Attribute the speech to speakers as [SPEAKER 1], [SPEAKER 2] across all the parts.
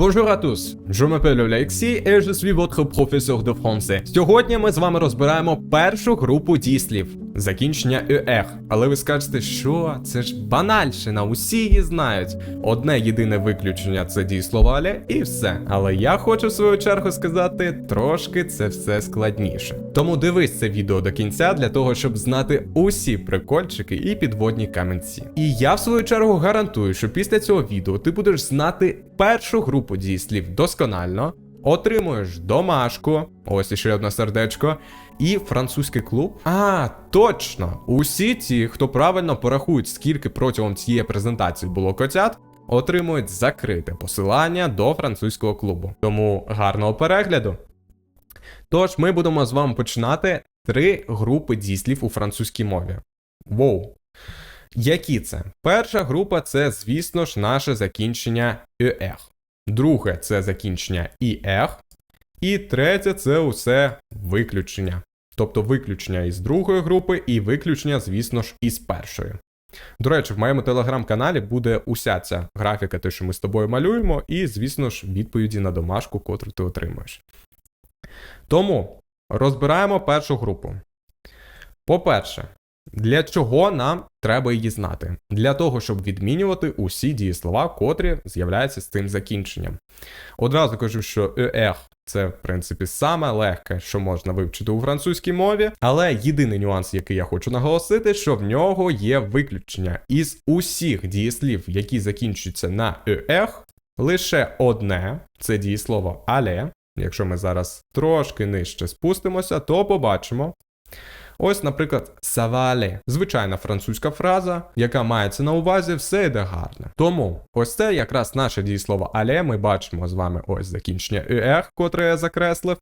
[SPEAKER 1] Bonjour à tous, je m'appelle Alexій et je suis votre professeur de français. Сьогодні ми з вами розбираємо першу групу дієслів. Закінчення «ех». Але ви скажете, що це ж банальщина, усі її знають. Одне єдине виключення це дієслово але і все. Але я хочу в свою чергу сказати, трошки це все складніше. Тому дивись це відео до кінця для того, щоб знати усі прикольчики і підводні камінці. І я в свою чергу гарантую, що після цього відео ти будеш знати першу групу дієслів досконально. Отримуєш домашку, ось іще одне сердечко, і французький клуб. А, точно! Усі ті, хто правильно порахують, скільки протягом цієї презентації було котят, отримують закрите посилання до французького клубу. Тому гарного перегляду! Тож, ми будемо з вами починати три групи дієслів у французькій мові. Воу! Які це? Перша група це, звісно ж, наше закінчення «ех». Друге це закінчення «іех». І третє це усе виключення. Тобто виключення із другої групи і виключення, звісно ж, із першої. До речі, в моєму телеграм-каналі буде уся ця графіка, те, що ми з тобою малюємо, і, звісно ж, відповіді на домашку, котру ти отримаєш. Тому розбираємо першу групу. По-перше, для чого нам треба її знати? Для того, щоб відмінювати усі дієслова, котрі з'являються з цим закінченням. Одразу кажу, що «ех» це, в принципі, саме легке, що можна вивчити у французькій мові, але єдиний нюанс, який я хочу наголосити, що в нього є виключення. Із усіх дієслів, які закінчуються на «ех», лише одне це дієслово але. Якщо ми зараз трошки нижче спустимося, то побачимо. Ось, наприклад, савале звичайна французька фраза, яка мається на увазі все йде гарне. Тому ось це якраз наше дієслово але ми бачимо з вами ось закінчення «ех», котре я закреслив,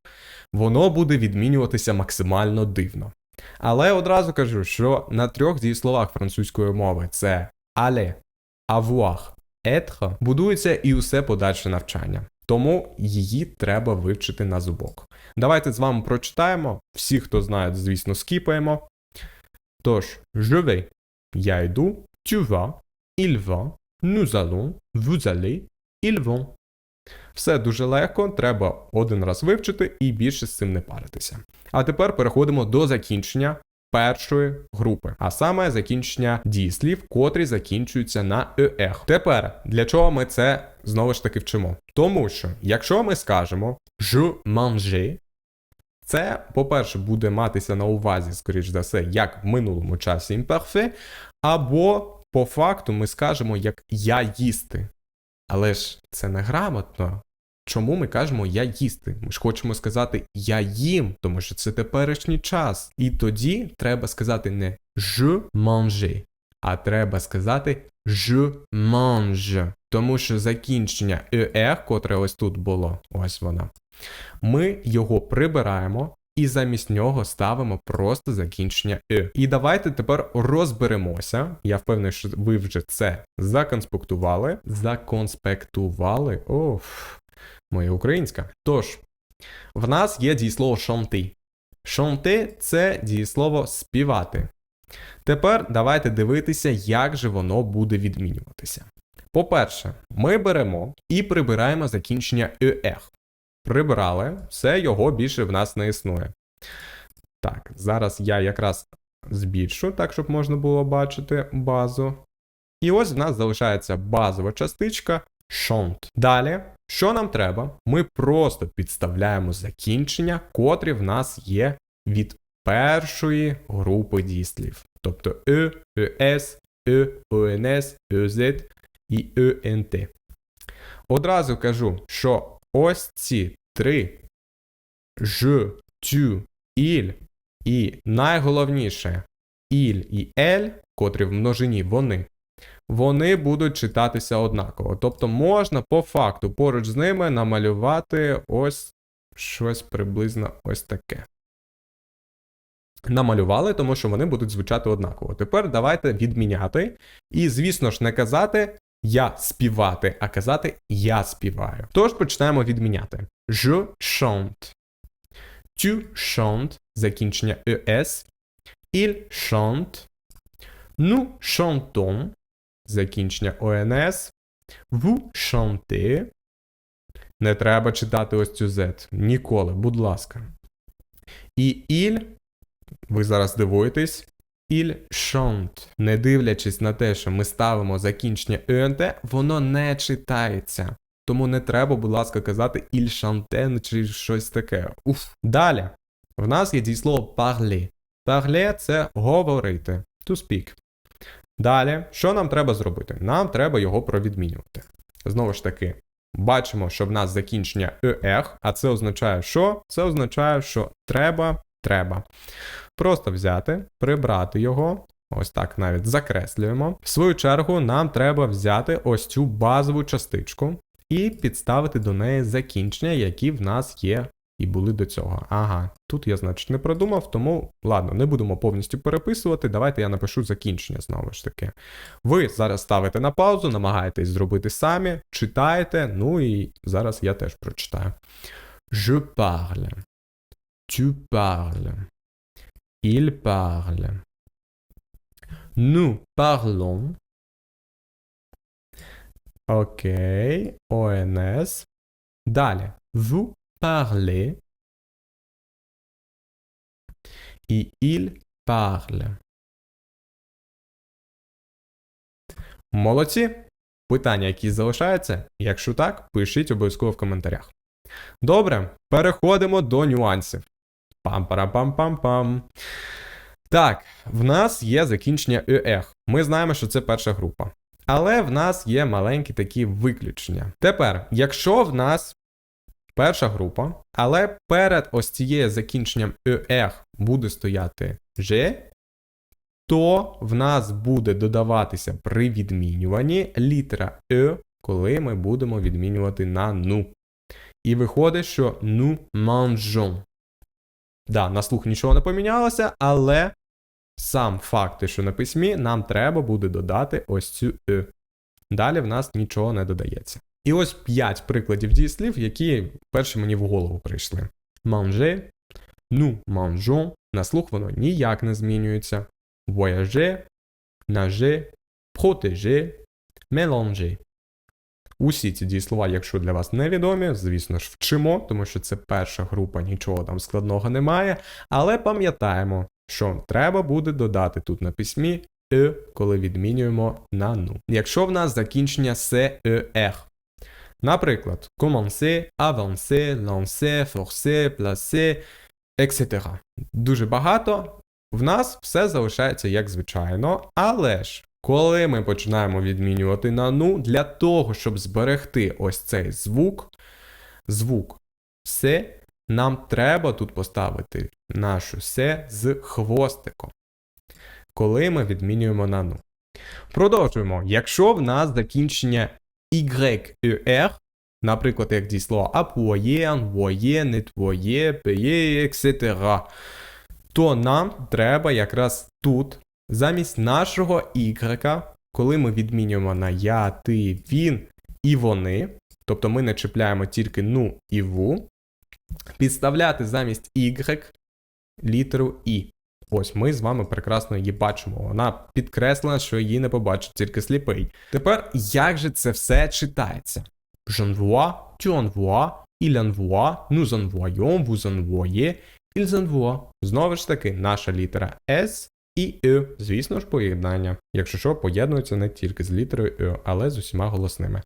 [SPEAKER 1] воно буде відмінюватися максимально дивно. Але одразу кажу, що на трьох дієсловах французької мови це але, avoir, être будується і усе подальше навчання. Тому її треба вивчити на зубок. Давайте з вами прочитаємо. Всі, хто знають, звісно, скіпаємо. Тож, je vais, я йду, tu vas, il va, nous allons, vous allez, ils vont. Все дуже легко, треба один раз вивчити і більше з цим не паритися. А тепер переходимо до закінчення першої групи, а саме закінчення дієслів, котрі закінчуються на «ех». Тепер для чого ми це знову ж таки вчимо? Тому що, якщо ми скажемо «je mange», це, по-перше, буде матися на увазі, скоріш за все, як в минулому часі імперфе, або по факту ми скажемо як я їсти. Але ж це неграмотно. Чому ми кажемо я їсти? Ми ж хочемо сказати я їм, тому що це теперішній час. І тоді треба сказати не je mange, а треба сказати je mange. Тому що закінчення «er», котре ось тут було, ось воно. Ми його прибираємо і замість нього ставимо просто закінчення «е». І давайте тепер розберемося. Я впевнений, що ви вже це законспектували. Законспектували. Оф, моя українська. Тож, в нас є дієслово chanter. Chanter – це дієслово співати. Тепер давайте дивитися, як же воно буде відмінюватися. По-перше, ми беремо і прибираємо закінчення «ех». Прибрали, все його більше в нас не існує. Так, зараз я якраз збільшу, так, щоб можна було бачити базу. І ось в нас залишається базова частичка шонт. Далі, що нам треба? Ми просто підставляємо закінчення, котрі в нас є від першої групи дієслів. Тобто «е», «ес», «е», «онс», «ез» і «ент». Одразу кажу, що ось ці три «ж», «тю», «іль» і найголовніше «іль» і «ель», котрі в множині вони, вони будуть читатися однаково. Тобто можна по факту поруч з ними намалювати ось щось приблизно ось таке. Намалювали, тому що вони будуть звучати однаково. Тепер давайте відміняти. І, звісно ж, не казати я співати, а казати я співаю. Тож починаємо відміняти. Je chante. Tu chantes, закінчення «es». Il chante. Nous chantons, закінчення «ons». Vous chantez. Не треба читати ось цю Z. Ніколи, будь ласка. І іль, ви зараз дивуєтесь, іль chante. Не дивлячись на те, що ми ставимо закінчення ЕНТ, воно не читається. Тому не треба, будь ласка, казати іль chante чи щось таке. Уф. Далі. В нас є дієслово parler. Parler – це говорити. To speak. Далі, що нам треба зробити? Нам треба його провідмінювати. Знову ж таки, бачимо, що в нас закінчення «ех», а це означає, що? Це означає, що треба, треба. Просто взяти, прибрати його. Ось так навіть закреслюємо. В свою чергу, нам треба взяти ось цю базову частичку і підставити до неї закінчення, які в нас є і були до цього. Ага, тут я, значить, не продумав, тому ладно, не будемо повністю переписувати. Давайте я напишу закінчення знову ж таки. Ви зараз ставите на паузу, намагаєтесь зробити самі, читаєте, ну і зараз я теж прочитаю. Je parle. Tu parles. Il parle. Nous parlons. Окей. ОНС. Далі. Vous parlez. І il parle. Молодці. Питання, які залишаються? Якщо так, пишіть обов'язково в коментарях. Добре, переходимо до нюансів. Пам-парам-пам-пам-пам. Так, в нас є закінчення «ех». Ми знаємо, що це перша група. Але в нас є маленькі такі виключення. Тепер, якщо в нас перша група, але перед ось цією закінченням «ех» буде стояти «же», то в нас буде додаватися при відмінюванні літера «е», коли ми будемо відмінювати на «ну». І виходить, що «nous mangeons». Да, на слух нічого не помінялося, але сам факт, що на письмі, нам треба буде додати ось цю «е». Далі в нас нічого не додається. І ось 5 прикладів дієслів, які перші мені в голову прийшли. Manger, nous mangeons, на слух воно ніяк не змінюється. Voyager, nager, protéger, mélanger. Усі ці дієслова, якщо для вас невідомі, звісно ж, вчимо, тому що це перша група, нічого там складного немає. Але пам'ятаємо, що треба буде додати тут на письмі «е», коли відмінюємо на ну. Якщо в нас закінчення се, ех. Наприклад, commencer, avancer, lancer, forcer, placer, etc. Дуже багато. В нас все залишається як звичайно, але ж коли ми починаємо відмінювати на ну, для того, щоб зберегти ось цей звук, звук се, нам треба тут поставити нашу се з хвостиком. Коли ми відмінюємо на ну. Продовжуємо. Якщо в нас закінчення y, er, наприклад, як дійсло appuyer, envoyer, nettoyer, payer, etc., то нам треба якраз тут Замість нашого y, коли ми відмінюємо на я, ти, він і вони, тобто ми не чіпляємо тільки ну і ву, підставляти замість y літеру і. Ось ми з вами прекрасно її бачимо. Вона підкреслена, що її не побачить тільки сліпий. Тепер як же це все читається? J'envoie, tu envoies, il envoie, nous envoyons. Знову ж таки, наша літера S і «ю», звісно ж, поєднання, якщо що, поєднуються не тільки з літерою «ю», але з усіма голосними.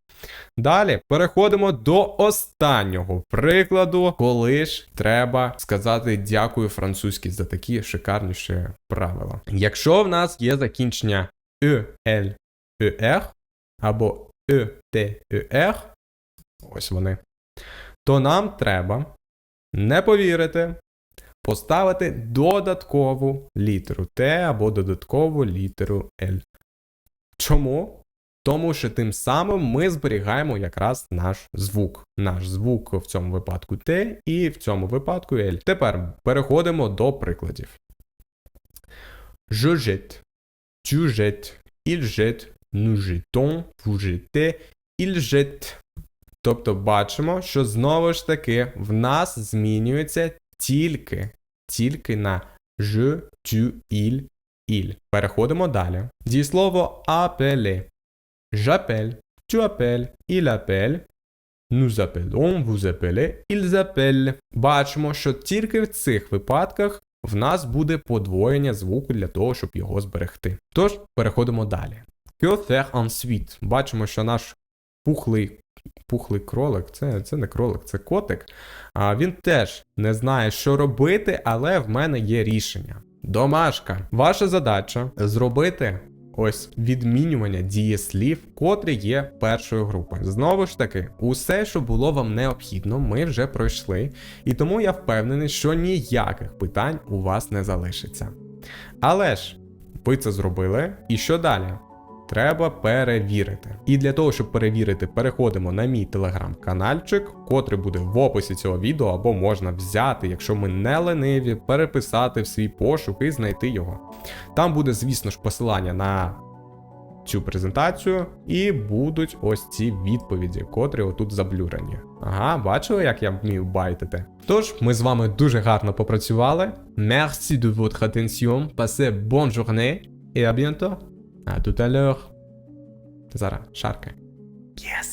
[SPEAKER 1] Далі переходимо до останнього прикладу, коли ж треба сказати дякую французькій за такі шикарніші правила. Якщо в нас є закінчення «ю», «л», «ю», або «ю», «т», «ю», ось вони, то нам треба не повірити, поставити додаткову літеру Т або додаткову літеру L. Чому? Тому що тим самим ми зберігаємо якраз наш звук. Наш звук в цьому випадку Т і в цьому випадку L. Тепер переходимо до прикладів. Je jette, tu jettes, il jette. Тобто бачимо, що знову ж таки в нас змінюється тільки тільки на il, il. Переходимо далі. Дієслово appeler. J'appelle, tu appelles, il appelle, Nous appelons, vous appelez, ils. Бачимо, що тільки в цих випадках в нас буде подвоєння звуку для того, щоб його зберегти. Тож, переходимо далі. Que faire ensuite? Бачимо, що наш пухлий, пухлий кролик, це, це не кролик, це котик. А він теж не знає, що робити, але в мене є рішення. Домашка. Ваша задача зробити ось відмінювання дієслів, котрі є першою групою. Знову ж таки, усе, що було вам необхідно, ми вже пройшли, і тому я впевнений, що ніяких питань у вас не залишиться. Але ж ви це зробили, і що далі? Треба перевірити. І для того, щоб перевірити, переходимо на мій телеграм-канальчик, котрий буде в описі цього відео, або можна взяти, якщо ми не лениві, переписати в свій пошук і знайти його. Там буде, звісно ж, посилання на цю презентацію, і будуть ось ці відповіді, котрі отут заблюрені. Ага, бачили, як я вмію байтити? Тож, ми з вами дуже гарно попрацювали. Merci de votre attention, passez bonne journée et à bientôt. À l'heure. Зараз, шаркай. Yes!